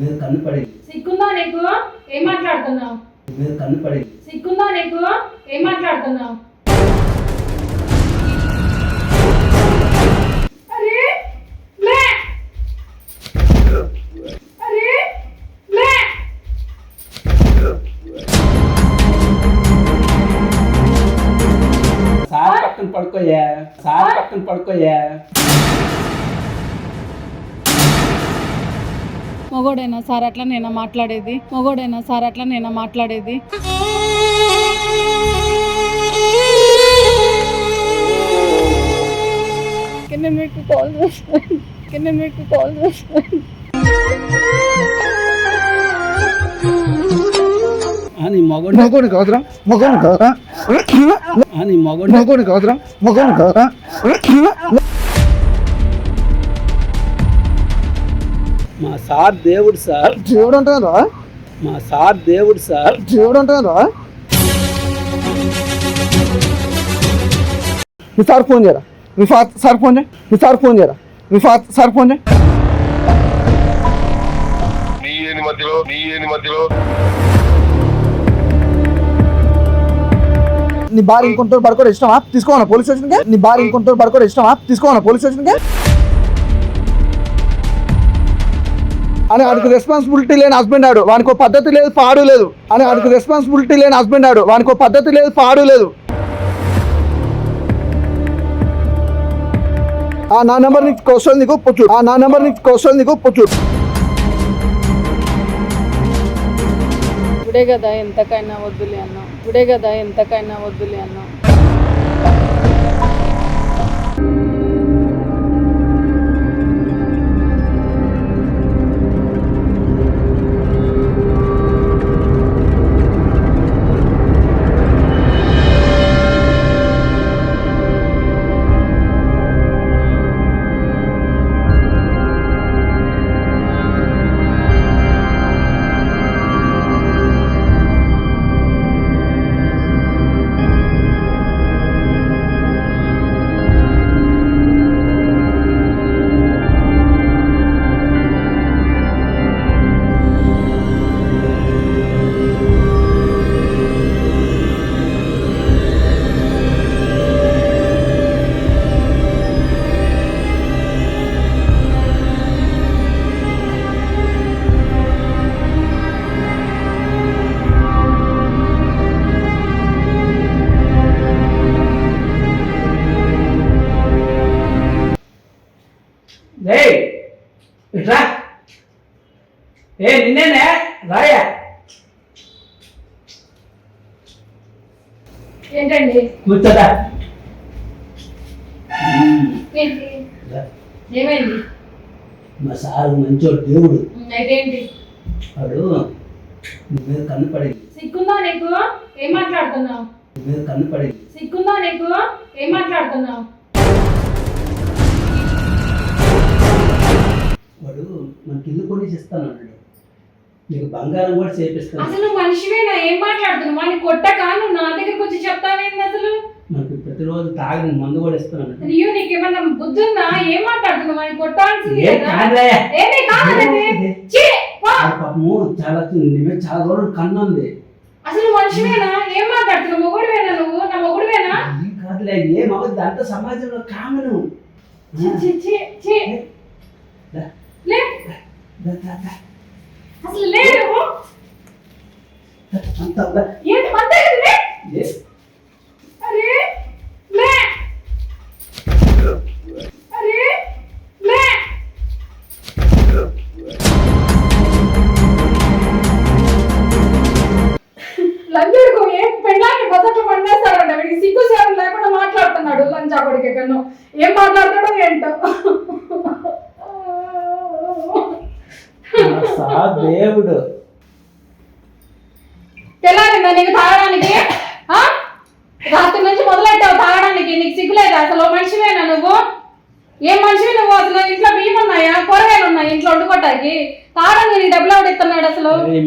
మీద కన్ను పడింది. సిగ్గుందా నీకు? ఏం మాట్లాడుతున్నావు? మీద కన్ను పడింది. సిగ్గుందా నీకు? ఏం మాట్లాడుతున్నావు? సార్ పక్కన పడుకోయా సార్ పక్కన పడుకోయా మొగోడైనా సార్ అట్లా నేను మాట్లాడేది? మొగోడైనా సార్ అట్లా నేను మాట్లాడేది? మీకు కాల్ చేస్తాను. కింద మీకు కాల్ చేస్తాను. మగోడు కాదురా. మగోడు కాదురా. మగోని కాదురా. మా సార్ దేవుడు సార్. దేవుడు అంటారా మా సార్ దేవుడు సార్. దేవుడు అంటారా మీ సార్ ఫోన్ చేయరా? మీ ఫా సార్ ఫోన్ చేయ. మీ సార్ ఫోన్ చేయరా? మీ ఫా సార్ ఫోన్ చేయ. నీ ఏని మధ్యలో నీ ఏని మధ్యలో. నీ భార్య ఇంకొంత పడుకోవడం ఇష్టమా? తీసుకోవాలా పోలీస్ స్టేషన్కి. నీ భార్య ఇంకొంత పడుకోవడం ఇష్టమా? తీసుకోవాలా పోలీస్ స్టేషన్కి. అని వాడికి రెస్పాన్సిబిలిటీ లేని హస్బెండ్ ఆడు. వానికి పద్ధతి లేదు పాడు లేదు. అని వాడికి రెస్పాన్సిబిలిటీ లేని హస్బెండ్ ఆడు. వానికి పద్ధతి లేదు పాడు లేదు. ఆ నా నెంబర్ నీకు కోసం నీకు పొచ్చు ఆ నా నెంబర్ నీకు కోసం నీకు పొచ్చు ఇప్పుడే కదా ఎంతకైనా వద్దులే అన్నావు. ఇప్పుడే కదా ఎంతకైనా వద్దులే అన్నా ఏంటండి? కూర్చోదా? ఏమైంది? మా సారు మంచోడు దేవుడు. అయితే ఏంటి వాడు నీ మీద కన్ను పడింది సిగ్గుందా నీకు? ఏం మాట్లాడుతున్నావు? నీ మీద కన్ను పడింది సిగ్గుందా నీకు? ఏం మాట్లాడుతున్నావు? వాడు మనకి ఇల్లు కొనేసి ఇస్తాను అన్నాడు నీకు బంగారం కూడా చేపిస్తాను. అసలు మనిషివేనా? ఏం మాట్లాడుతున్నావు? వాడిని కొట్టక నువ్వు నా దగ్గరికి వచ్చి చెప్తావేంది అసలు? మనకి ప్రతిరోజు తాగిన మందు కూడా ఇస్తాను అన్నాడు అయ్యో నీకేమన్నా బుద్ధి ఉందా ఏం మాట్లాడుతున్నావు? వాడిని కొట్టాల్సింది. ఏమీ పాపము చాలా నీ మీద చాలా దూరం కన్ను ఉంది. అసలు మనిషివేనా? ఏం మాట్లాడుతున్నావు? మొగుడువేనా నువ్వు? నా మొగుడువేనా? ఏం కాదులే ఏం అవ్వదు అంత సమాజంలో కామను. లే. దా. అసలు లే నువ్వు అంత ఉందా? ఏంటి మందే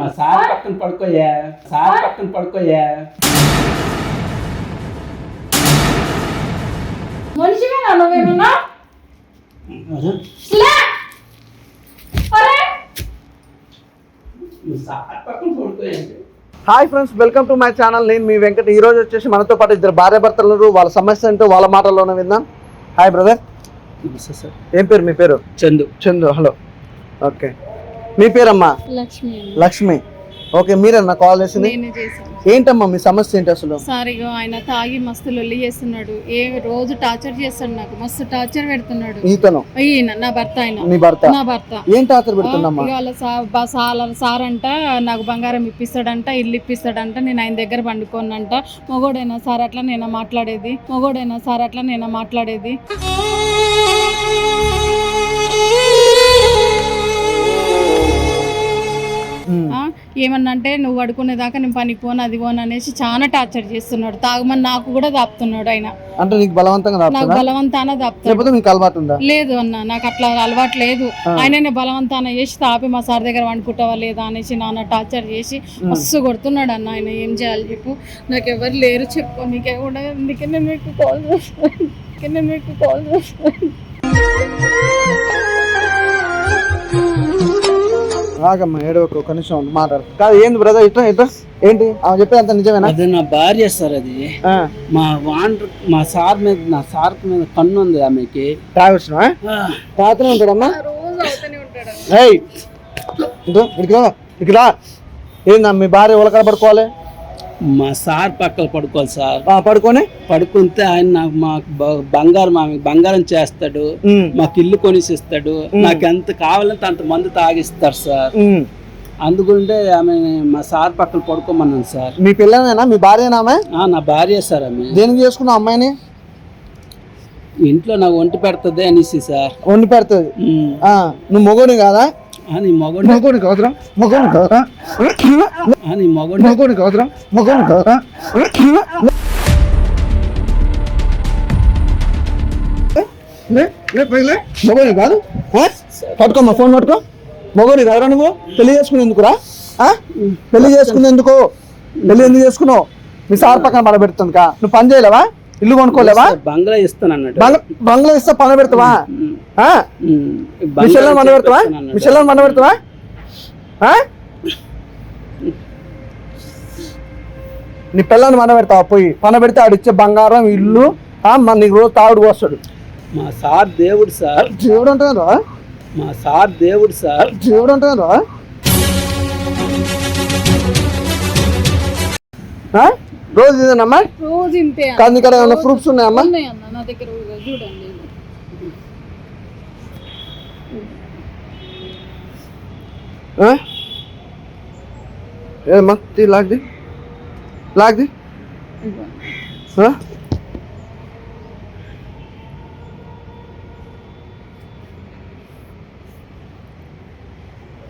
మా సార్ పక్కన పడుకోయా. సార్ పక్కన పడుకోయా. మనిషివేనా నువ్వేమన్నా hi friends welcome to my channel. నేను మీ వెంకట్. ఈ రోజు వచ్చేసి మనతో పాటు ఇద్దరు భార్య భర్తలు ఉన్నారు. వాళ్ళ సమస్య ఏంటో వాళ్ళ మాటల్లోనే విందాం. Hi brother. ఏం పేరు? మీ పేరు? చందు. చందు. హలో. ఓకే. మీ పేరమ్మా? లక్ష్మి లక్ష్మి. ఓకే మీరన్నా కాల్ చేసింది? ఏంటమ్మా మీ సమస్య ఏంటి అసలు? సార్ ఇగో ఆయన తాగి మస్తు లొల్లి చేస్తున్నాడు. ఏ రోజు టార్చర్ చేస్తాడు నాకు. మస్తు టార్చర్ పెడుతున్నాడు. ఈతను? ఈయన నా భర్త ఆయన. నీ భర్త? నా భర్త. ఏం టార్చర్ సాల- సార్ అంట నాకు బంగారం ఇప్పిస్తాడంట ఇల్లు ఇప్పిస్తాడంట నేను ఆయన దగ్గర పండుకోనంట. మొగోడైనా సార్ అట్లా నేను మాట్లాడేది? మొగోడైనా సార్ అట్లా నేను మాట్లాడేది? ఉమ్. ఆ, ఏమన్నా అంటే నువ్వు పడుకునేదాకా నేను పనికి పోను అది పోను అనేసి చాలా టార్చర్ చేస్తున్నాడు. తాగమని నాకు కూడా దాపుతున్నాడు ఆయన. అంటే నీకు బలవంతంగా నాకు బలవంతాన దాపుతాడు లేకపోతే మీకు అలవాటు ఉందా? లేదు అన్న నాకు అట్లా అలవాటు లేదు. ఆ. ఆయననే బలవంతాన చేసి తాపి మా సార్ దగ్గర వండుకుంటావా లేదా? అనేసి నాన్న టార్చర్ చేసి మస్తు కొడుతున్నాడు అన్న ఆయన. ఏం చేయాలి చెప్పు? నాకు ఎవరు లేరు చెప్పు. నీకే కూడా అందుకే నేను మీకు కాల్ చేస్తాను. అందుకే నేను మీకు కాల్ చేస్తాను. ఆగమ్మా ఏడవకు ఒక నిమిషం మాట్లాడు. కాదు ఏంది బ్రదర్ ఇట్లా ఇట్లా ఏంటి? ఆమె చెప్పేది అంత నిజమేనా? అది నా భార్య సార్ అది. ఆ, మా వాండర్ మా సార్ మీద నా సార్ మీద కన్ను ఉంది ఆమెకి. ఆ, తాతనే ఉంటాడమ్మా. రోజు అవుతూనే ఉంటాడు. ఏయ్ ఇదో ఇక్కడికి రా రా. ఏందా మీ భార్య ఉలకడ పడుకోవాలి? మా సార్ పక్కన పడుకోవాలి సార్. పడుకొని? పడుకుంటే ఆయన నాకు మాకు బంగారం ఆమె బంగారం చేస్తాడు. మాకు ఇల్లు కొనిసిస్తాడు. నాకు ఎంత కావాలంటే అంత మంది తాగిస్తారు సార్. అందుకుంటే ఆమె మా సార్ పక్కన పడుకోమన్నాను సార్. మీ పిల్లనేనా? మీ భార్యనా ఆమె ఆ, నా భార్య సార్ ఆమె. దేనికి చేసుకున్నావు అమ్మాయిని? ఇంట్లో నాకు ఒంటి పెడుతుంది అనేసి సార్. వండి పెడుతుంది. నువ్వు మొగోని కాదా? ఆ, నీ మొగడు మొగోని కాదురా మొగోని కాదురా. ఆ, నీ మొగడు మొగోని కాదురా. మొగోని కాదురా. మొగోని కాదు. ఆ? పట్టుకోమ్మా ఫోన్ పట్టుకో. మొగోని కాదురా నువ్వు? పెళ్ళి చేసుకుని ఎందుకురా ఆ? పెళ్ళి చేసుకుని ఎందుకు పెళ్ళి ఎందుకు చేసుకున్నావు? మీ సార్ పక్కన పడబెడుతుంది కా నువ్వు పని చేయలేవా? ఇల్లు కొనుక్కోలేవా? బంగ్లా ఇస్తాను అన్నాడు బంగ్లా ఇస్తే పని పెడతావా? బంగారం మండ పెడతావా. మిషన్లో మండ పెడతావా? ఆ? నీ పిల్లని మన పెడతావా? పోయి పన పెడితే ఆడిచ్చే బంగారం ఇల్లు మన నీకు రోజు తాగుడు వస్తాడు మా సార్ దేవుడు సార్. దేవుడు అంటారా మా సార్ దేవుడు సార్. దేవుడు ఆ? రోజు ఇదేనమ్మా రోజు ఇంతే అన్న. కాదు ఇక్కడ ఏమైనా ప్రూఫ్స్ ఉన్నాయమ్మా ఉన్నాయి అన్న నా దగ్గర చూడండి? ఏమ్మా తీ లాగ్ది లాగ్ది?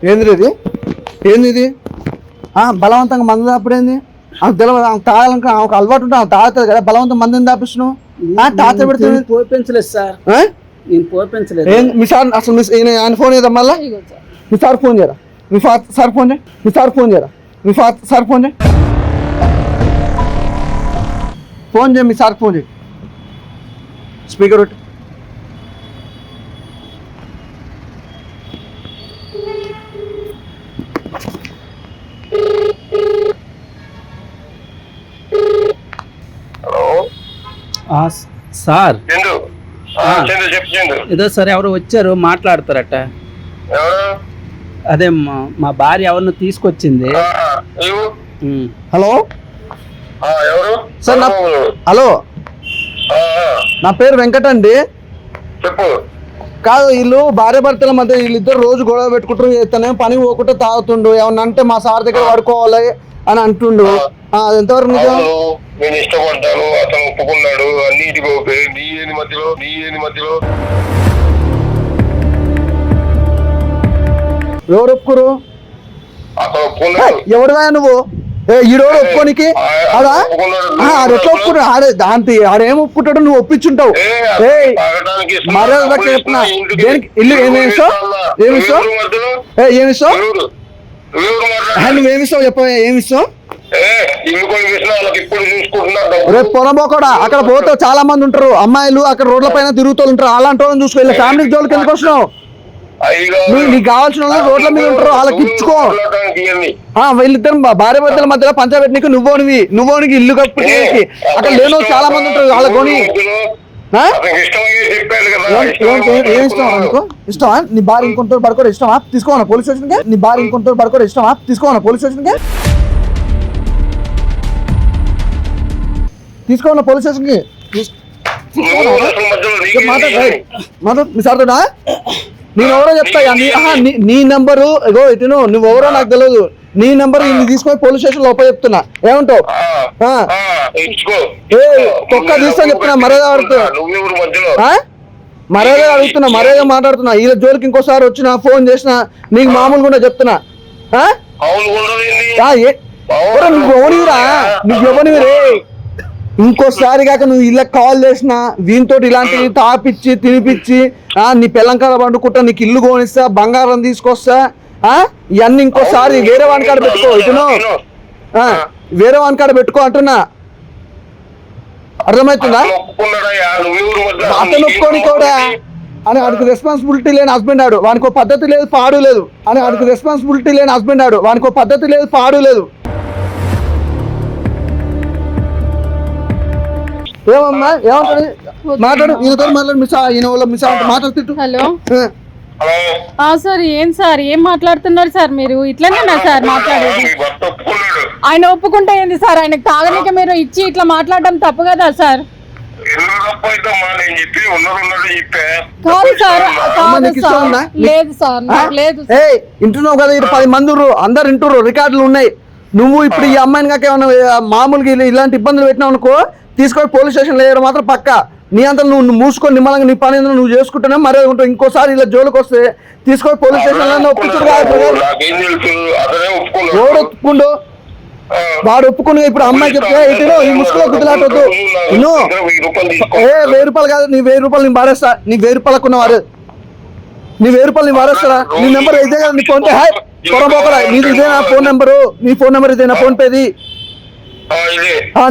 ఏంది ఇది ఏంది ఇది? ఆ, బలవంతంగా మందు దాపుడేంది ఆమెకు తెలియదు ఆమె తాగాలనుకో ఆమెకు అలవాటు ఉంటే ఆమె తాగుతుంది కదా బలవంతం మందిని దాపిస్తున్నావు ఆ, టార్చర్ పెడుతుంది నేను పోపించలేదు సార్. ఆ? నేను పోపించలేదు ఏం మీ సార్ అసలు మీ ఆయన ఫోన్ చేద్దాం మళ్ళా. మీ సార్ ఫోన్ చేయరా? మీ ఫా సార్ ఫోన్ చేయ. మీ సార్ ఫోన్ చేయరా? మీ ఫా సార్ ఫోన్ చేయ. ఫోన్ చేయ మీ సార్ ఫోన్ చేయి. స్పీకర్ ఒకటి సార్. ఏదో సరే ఎవరు వచ్చారు మాట్లాడతారట. ఎవరు? అదే మా మా భార్య ఎవరిని తీసుకొచ్చింది. హలో? ఆ, ఎవరు? సార్? హలో? నా పేరు వెంకట అండి. చెప్పు. కాదు వీళ్ళు భార్య భర్తల మధ్య వీళ్ళిద్దరు రోజు గొడవ పెట్టుకుంటారు ఇతనే పని పోకుండా తాగుతుండు. ఏమన్నా అంటే మా సార్ దగ్గర పడుకోవాలి అని అంటుండు. ఎంతవరకు నిజం? నేను ఇష్టపడ్డాను అతను ఒప్పుకున్నాడు అన్నిటికీ ఓకే నీ ఏంది మధ్యలో నీ ఏంది మధ్యలో ఎవరు ఒప్పుకోరు అతను ఒప్పుకున్నాడు ఎవడువా నువ్వు ఒప్పుకోనికి అదా ఎట్లా ఒప్పుకున్నాడు ఆడే దాంతో ఆడేం ఒప్పుకుంటాడు నువ్వు ఒప్పించుంటావు ఏ, మర్యాద చెప్తున్నా. దేనికి? ఇల్లు ఏమి ఇస్తావు? ఇస్తావా? ఏమి ఇస్తావు? ఎవరు మధ్యలో ఏ ఏమిస్తావు ఎవరు? ఎవరు ఆ, మాట్లాడాలి? నువ్వేమిస్తావు చెప్ప ఏమిస్తావు ఏ, రేపు పొనబోకూడా అక్కడ పోతే చాలా మంది ఉంటారు. అమ్మాయిలు అక్కడ రోడ్ల పైన తిరుగుతూ ఉంటారు. అలాంటి వాళ్ళని చూసుకో. ఇలా ఫ్యామిలీ జోలికి ఎందుకు నువ్వు నీకు కావాల్సిన వాళ్ళు రోడ్ల మీద ఉంటారు. వాళ్ళకి ఇచ్చుకో. వీళ్ళిద్దరు భార్య భర్తల మధ్యలో పంచబెట్టి నీకు నువ్వోనివి నువ్వోనికి ఇల్లు కప్పు అక్కడ లేని చాలా మంది ఉంటారు. వాళ్ళ కొని ఏం ఇష్టం అనుకో? ఇష్టమా? నీ భార్య ఇంకొంటారు పడుకోవడం ఇష్టమా? తీసుకోవాలి పోలీస్ స్టేషన్కి? నీ భార్య ఇంకొంటారు పడుకోవడం ఇష్టమా? తీసుకోవాలి పోలీస్ స్టేషన్కి? ఏంటి? రేయ్. మాట్లాడు మీ నేను ఎవరో చెప్తా నీ నెంబరు ఇగో ఇటు నువ్వు ఎవరో నాకు తెలియదు నీ నెంబర్ ఇన్ని తీసుకొని పోలీస్ స్టేషన్లో చెప్తున్నా. ఏమంటావు? తొక్క తీస్తా చెప్తున్నా, మర్యాద ఆడుతున్నా. నువ్వెవరు మధ్యలో? ఆ? మర్యాద అడుగుతున్నా మర్యాద మాట్లాడుతున్నా. వీళ్ళ జోలికి ఇంకోసారి వచ్చినా ఫోన్ చేసినా నీకు మామూలుగా కూడా చెప్తున్నా నువ్వు ఎవనివిరా నువ్వు ఎవనివి రే? ఇంకోసారి కాక నువ్వు ఇలా కాల్ చేసినా వీనితో ఇలాంటివి తాపిచ్చి తినిపించి ఆ నీ పెళ్ళంకాల పండుకుంటా నీకు ఇల్లు కోనిస్తా బంగారం తీసుకొస్తా ఆ? ఇవన్నీ ఇంకోసారి వేరే వాని కాడ పెట్టుకో ఇటును ఆ, వేరే వాని కాడ పెట్టుకో అంటున్నా. అర్థమవుతుందా? అతను ఒప్పుకొని కూడా అని వాడికి రెస్పాన్సిబిలిటీ లేని హస్బెండ్ ఆడు. వానికి పద్ధతి లేదు పాడు లేదు. అని వాడికి రెస్పాన్సిబిలిటీ లేని హస్బెండ్ ఆడు. వానికి పద్ధతి లేదు పాడు లేదు. ఏమమ్మా? ఏమంటాడు? మాట్లాడు. ఈయనతో మాట్లాడు మిస్ ఈయన వాళ్ళ మిస్ మాట్లాడు తిట్టు. హలో. ఆ, హలో. ఆ సార్ ఏం సార్? ఏం మాట్లాడుతున్నారు సార్ మీరు? ఇట్లనేనా సార్ మాట్లాడేది. ఆయన ఒప్పుకుంటే ఏంది సార్? ఆయనకు తాగనీకి మీరు ఇచ్చి ఇట్లా మాట్లాడడం తప్పు కదా సార్? కాదు సార్ అమ్మ, కాదు సార్? లేదు సార్ నాకు లేదు సార్. ఏయ్ ఇంటున్నావు కదా ఇక్కడ పది మంది అందరు ఇంటుర్రు రికార్డులు ఉన్నాయి. నువ్వు ఇప్పుడు ఈ అమ్మాయిని కాక ఏమన్నా మామూలుగా ఇలా- ఇలాంటి ఇబ్బందులు పెట్టినావు అనుకో తీసుకొని పోలీస్ స్టేషన్ వేయడం మాత్రం పక్క. నీ అంతా నువ్వు మూసుకొని నిమ్మలంగా నీ పని నువ్వు చేసుకుంటేనే మర్యాద ఉంటావు ఇంకోసారి ఇలా జోలికి వస్తే తీసుకొని పోలీస్ స్టేషన్ ఎవడు ఒప్పుకుండు. వాడు ఒప్పుకుని ఇప్పుడు అమ్మాయి చెప్తే ఇటు ఈ ముసుగులో గుద్దులాటొద్దు. ఏ వెయ్యి రూపాయలు కాదు నీ వెయ్యి రూపాయలు నేను పారేస్తా. నీ వెయ్యి రూపాయలకు ఉన్నవారు నీ వెయ్యి రూపాయలు నేను పారేస్తారా? నీ నెంబర్ ఇదే కదా నీ ఫోన్ పే. హాయ్ పొరపోకరా నీది ఇదేనా ఫోన్ నెంబరు. నీ ఫోన్ నెంబర్ ఇదేనా ఫోన్ పేది. ఇదే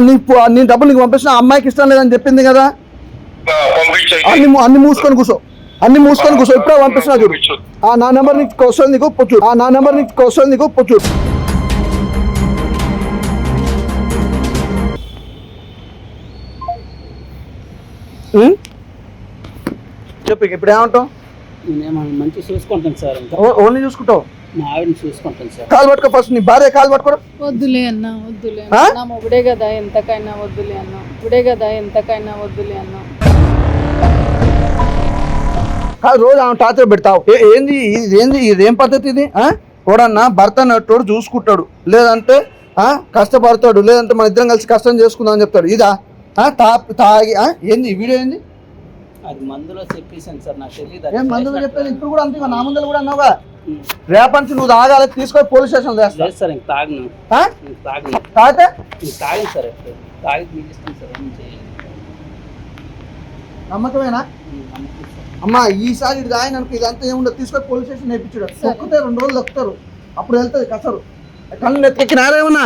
నీ నీ డబ్బులు నీకు పంపించిన అమ్మాయికి ఇష్టం లేదని చెప్పింది కదా. అన్ని అన్ని మూసుకొని కూర్చో. అన్ని మూసుకొని కూర్చో. ఇప్పుడే పంపిస్తున్నా చూడు. ఆ నా నెంబర్ నీకు వస్తుంది నీకు పొచ్చు. ఆ నా నెంబర్ నీకు వస్తుంది నీకు పొచ్చు? చెప్పు ఇప్పుడు ఏమంటావు నేనేమన్నా మంచి చూసుకుంటాను సార్ ఇంకా. ఓ- ఓన్లీ చూసుకుంటావు? మా ఆవిడని చూసుకుంటాను సార్. కాలు పట్టుకో ఫస్ట్ నీ భార్య కాలు పట్టుకోరు? వద్దులే అన్న వద్దులే ఆ? అన్న మొగుడే కదా ఎంతకైనా వద్దులే అన్న. ఇప్పుడే కదా ఎంతకైనా వద్దులే అన్న. కాదు రోజు ఆమె టార్చర్ పెడతావు. ఏ- ఏంది ఇది ఏంది ఇది ఏం పద్ధతి ఇది? ఆ? ఎవడన్నా భర్త నట్టోడు చూసుకుంటాడు. లేదంటే ఆ? కష్టపడతాడు. లేదంటే మన ఇద్దరం కలిసి కష్టం చేసుకుందాం అని చెప్తాడు. ఇదా? ఆ? తా- తాగి ఆ? ఏంది ఈ వీడియో ఏంది? అది మందులో చెప్పేసాను సార్ నాకు తెలియదు ఏం మందులు చెప్పేది? ఇప్పుడు కూడా అంతే నా ముందర కూడా అన్నావుగా? రేపటి నుంచి నువ్వు తాగాలి తీసుకొని పోలీస్ స్టేషన్ చేస్తా లేదు సార్ ఇంక తాగను. ఆ? ఇంక తాగను. తాగితే? ఇంక తాగను సార్ ఎప్పుడు. తాగి సార్ ఏం నమ్మకమేనా? నమ్మకం సార్. అమ్మా ఈసారి ఇది ఆయన అనుకో ఇదంతా ఏముండదు? తీసుకొని పోలీస్ స్టేషన్ నేర్పించాడు. తొక్కితే రెండు రోజులు తొక్కుతారు. అప్పుడు వెళ్తుంది కసరు. కళ్ళు ఎత్తికినారేమన్నా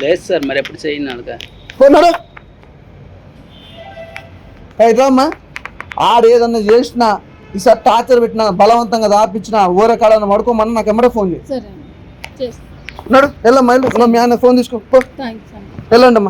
లేదు సార్ మరి ఎప్పుడు చేయను అలాగా కొన్నాడు అయితే అమ్మా ఆడు ఏదన్నా చేసినా ఈసారి టార్చర్ పెట్టినా బలవంతంగా దాపించినా ఊరే కాడని పడుకోమని నాకు ఎమ్మడే ఫోన్ చేయి. సరే చేస్తాను ఉన్నాడు వెళ్ళమ్మా వెళ్ళు. మీ ఆయన ఫోన్ తీసుకో. వెళ్ళండి అమ్మా.